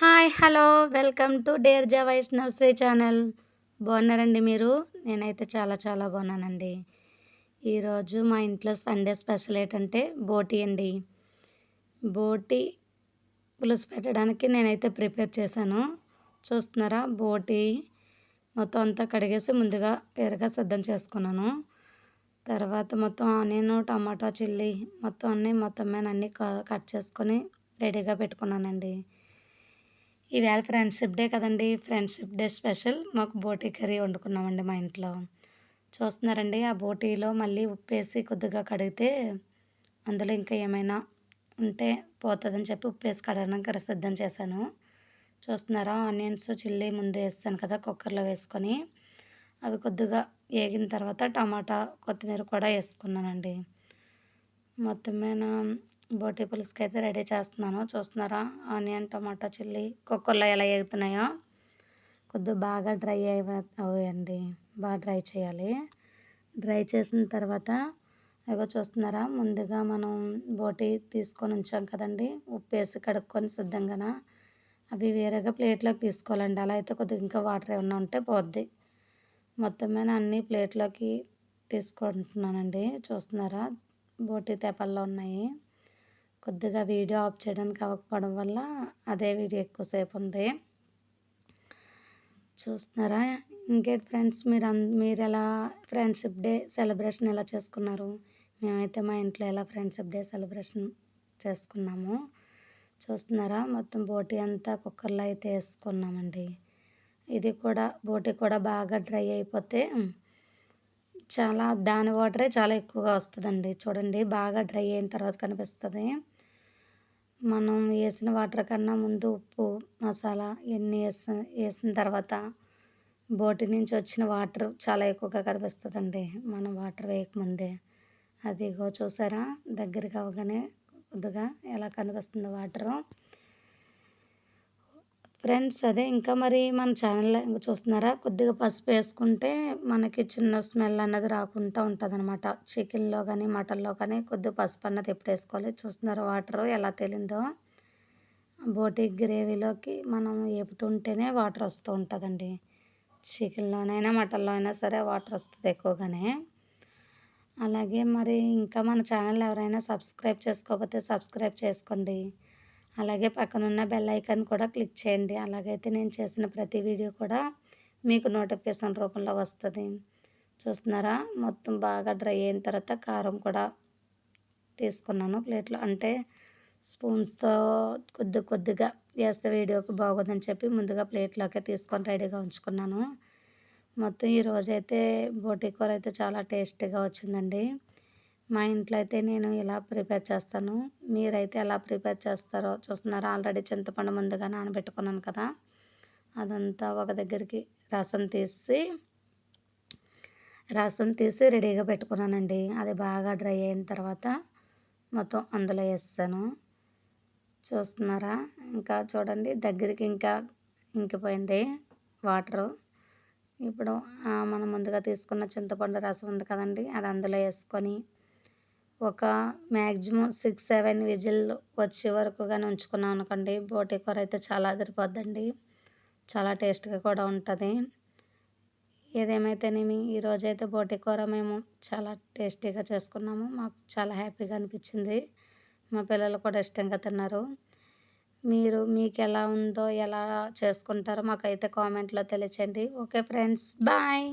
Hi hello welcome to డేర్ జా వైస్ శ్రీ ఛానల్. బాగున్నారండి మీరు? నేనైతే చాలా చాలా బాగున్నానండి. ఈరోజు మా ఇంట్లో సండే స్పెషల్ ఏంటంటే బోటి అండి. బోటి పులుసు పెట్టడానికి నేనైతే ప్రిపేర్ చేశాను. చూస్తున్నారా? బోటి మొత్తం అంతా కడిగేసి ముందుగా వేరుగా సిద్ధం చేసుకున్నాను. తర్వాత మొత్తం ఆనియన్ టమాటా చిల్లీ మొత్తం అన్నీ మొత్తం మీద అన్నీ కట్ చేసుకొని రెడీగా పెట్టుకున్నానండి. ఈవేళ ఫ్రెండ్షిప్ డే కదండి. Friendship day special. మాకు బోటీ కర్రీ వండుకున్నామండి మా ఇంట్లో. చూస్తున్నారండి ఆ బోటీలో మళ్ళీ ఉప్పు వేసి కొద్దిగా కడిగితే అందులో ఇంకా ఏమైనా ఉంటే పోతుందని చెప్పి ఉప్పు వేసి కడగడానికి సిద్ధం చేశాను. చూస్తున్నారా? ఆనియన్స్ చిల్లీ ముందు వేస్తాను కదా కుక్కర్లో వేసుకొని. అవి కొద్దిగా వేగిన తర్వాత టమాటా కొత్తిమీర కూడా వేసుకున్నానండి. మొత్తం మీద బోటి పులుసుకి అయితే రెడీ చేస్తున్నాను. చూస్తున్నారా? ఆనియన్ టమాటా చిల్లీ కుక్కర్లో ఎలా ఎగుతున్నాయో. కొద్దిగా బాగా డ్రై అయ్యండి బాగా డ్రై చేయాలి. డ్రై చేసిన తర్వాత అగో చూస్తున్నారా? ముందుగా మనం బోటి తీసుకొని ఉంచాం కదండి. ఉప్పు వేసి కడుక్కొని సిద్ధంగా అవి వేరేగా ప్లేట్లోకి తీసుకోవాలండి. అలా అయితే కొద్దిగా ఇంకా వాటర్ ఏమన్నా ఉంటే పోద్ది. మొత్తం మీద అన్ని ప్లేట్లోకి తీసుకుంటున్నానండి. చూస్తున్నారా? బోటి తెపల్లో ఉన్నాయి. కొద్దిగా వీడియో ఆఫ్ చేయడానికి అవ్వకపోవడం వల్ల అదే వీడియో ఎక్కువసేపు ఉంది. చూస్తున్నారా? ఇంకేంటి ఫ్రెండ్స్? మీరు మీరు ఎలా ఫ్రెండ్షిప్ డే సెలబ్రేషన్ ఎలా చేసుకున్నారు? మేమైతే మా ఇంట్లో ఎలా ఫ్రెండ్షిప్ డే సెలబ్రేషన్ చేసుకున్నాము. చూస్తున్నారా? మొత్తం బోటి అంతా కుక్కర్లో అయితే వేసుకున్నామండి. ఇది కూడా బోటి కూడా బాగా డ్రై అయిపోతే చాలా దాని వాటరే చాలా ఎక్కువగా వస్తుందండి. చూడండి బాగా డ్రై అయిన తర్వాత కనిపిస్తుంది. మనం వేసిన వాటర్ కన్నా ముందు ఉప్పు మసాలా ఇవన్నీ వేసిన వేసిన తర్వాత బోటి నుంచి వచ్చిన వాటర్ చాలా ఎక్కువగా కనిపిస్తుందండి. మనం వాటర్ వేయకముందే. అదిగో చూసారా? దగ్గరికి అవగానే కొద్దిగా ఎలా కనిపిస్తుందో వాటరు? ఫ్రెండ్స్ అదే ఇంకా మరి మన ఛానల్ చూస్తున్నారా? కొద్దిగా పసుపు వేసుకుంటే మనకి చిన్న స్మెల్ అన్నది రాకుండా ఉంటుంది అనమాట చికెన్లో కానీ మటన్లో కానీ కొద్దిగా పసుపు అన్నది ఎప్పుడు వేసుకోవాలి? చూస్తున్నారా వాటర్ ఎలా తేలిందో? బోటి గ్రేవీలోకి మనం వేపుతుంటేనే వాటర్ వస్తూ ఉంటుందండి. చికెన్లోనైనా మటన్లో అయినా సరే వాటర్ వస్తుంది ఎక్కువగానే. అలాగే మరి ఇంకా మన ఛానల్ ఎవరైనా సబ్స్క్రైబ్ చేసుకోకపోతే సబ్స్క్రైబ్ చేసుకోండి. అలాగే పక్కనున్న బెల్ ఐకాన్ కూడా క్లిక్ చేయండి. అలాగైతే నేను చేసిన ప్రతి వీడియో కూడా మీకు నోటిఫికేషన్ రూపంలో వస్తుంది. చూస్తున్నారా? మొత్తం బాగా డ్రై అయిన తర్వాత కారం కూడా తీసుకున్నాను. ప్లేట్లో అంటే స్పూన్స్తో కొద్ది కొద్దిగా వేస్తే వీడియోకి బాగోదని చెప్పి ముందుగా ప్లేట్లోకి తీసుకొని రెడీగా ఉంచుకున్నాను. మొత్తం ఈరోజైతే బోటీ కూర అయితే చాలా టేస్టీగా వచ్చిందండి. మా ఇంట్లో అయితే నేను ఇలా ప్రిపేర్ చేస్తాను? మీరైతే ఎలా ప్రిపేర్ చేస్తారో చూస్తున్నారా? ఆల్రెడీ చింతపండు ముందుగా నానబెట్టుకున్నాను కదా. అదంతా ఒక దగ్గరికి రసం తీసి రసం తీసి రెడీగా పెట్టుకున్నానండి. అది బాగా డ్రై అయిన తర్వాత మొత్తం అందులో వేస్తాను. చూస్తున్నారా? ఇంకా చూడండి దగ్గరికి ఇంకా ఇంకిపోయింది వాటరు. ఇప్పుడు మనం ముందుగా తీసుకున్న చింతపండు రసం ఉంది కదండి అది అందులో వేసుకొని ఒక మ్యాక్సిమం సిక్స్ సెవెన్ విజిల్ వచ్చే వరకు కానీ ఉంచుకున్నాం అనుకోండి బోటి కూర అయితే చాలా అదిరిపోద్దండి. చాలా టేస్ట్గా కూడా ఉంటుంది. ఏదేమైతేనేమి ఈరోజైతే బోటి కూర మేము చాలా టేస్టీగా చేసుకున్నాము. మాకు చాలా హ్యాపీగా అనిపించింది. మా పిల్లలు కూడా ఇష్టంగా తిన్నారు. మీరు మీకు ఎలా ఉందో ఎలా చేసుకుంటారో మాకైతే కామెంట్లో తెలియచేయండి. Okay friends bye!